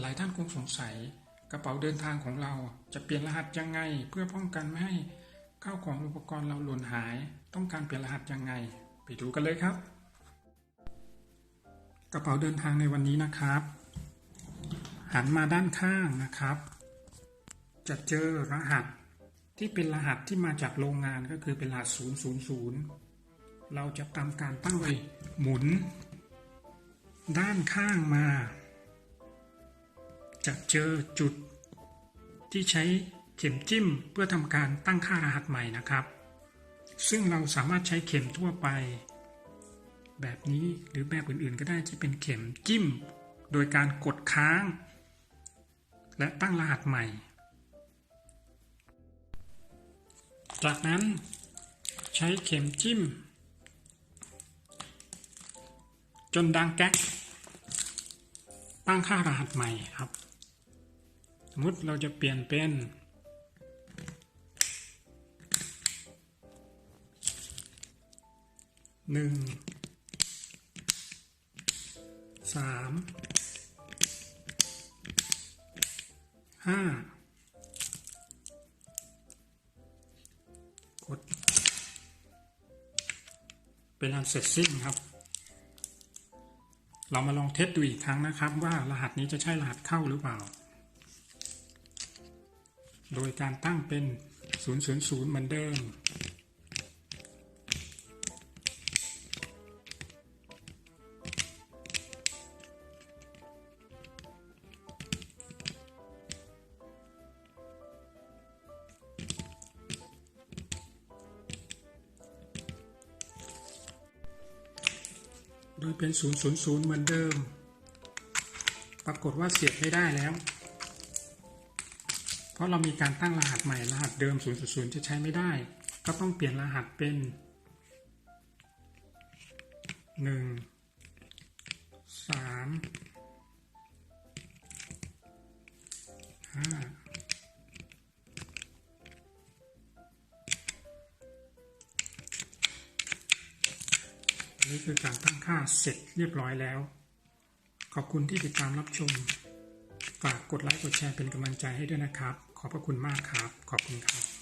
หลายท่านคงสงสัย กระเป๋าเดินทางของเราจะเปลี่ยนรหัสยังไง เพื่อป้องกันไม่ให้ข้าวของอุปกรณ์เราหล่นหาย ต้องการเปลี่ยนรหัสยังไง ไปดูกันเลยครับ กระเป๋าเดินทางในวันนี้นะครับ หันมาด้านข้างนะครับ จะเจอรหัสที่เป็นรหัสที่มาจากโรงงานก็คือเป็นรหัส 000 เราจะทำการตั้งไว้หมุน ด้านข้างมา จะเจอจุดที่ใช้เข็มจิ้มเพื่อทำการตั้งค่ารหัสใหม่นะครับ ซึ่งเราสามารถใช้เข็มทั่วไป แบบนี้หรือแบบอื่นๆ ก็ได้ที่เป็นเข็มจิ้ม โดยการกดค้าง และตั้งรหัสใหม่ จากนั้นใช้เข็มจิ้ม จนดังแก๊กตั้งค่ารหัสใหม่ครับ สมมติเราจะเปลี่ยนเป็นหนึ่งสามห้ากด เป็นอันเสร็จสิ้นครับ เรามาลองเทสดูอีกครั้งนะครับ ว่ารหัสนี้จะใช่รหัสเข้าหรือเปล่า โดยการตั้งเป็น 000 เหมือนเดิม โดยเป็น 000 เหมือนเดิม ปรากฏว่าเสียบไม่ได้แล้ว เพราะเรามีการตั้งรหัสใหม่รหัสเดิม000 จะใช้ไม่ได้ ก็ต้องเปลี่ยนรหัสเป็น 1 3 5นี่คือการตั้งค่าเสร็จเรียบร้อยแล้ว ขอบคุณที่ติดตามรับชม ฝากกดไลค์กดแชร์เป็นกำลังใจให้ด้วยนะครับ ขอบพระคุณมากครับ ขอบคุณครับ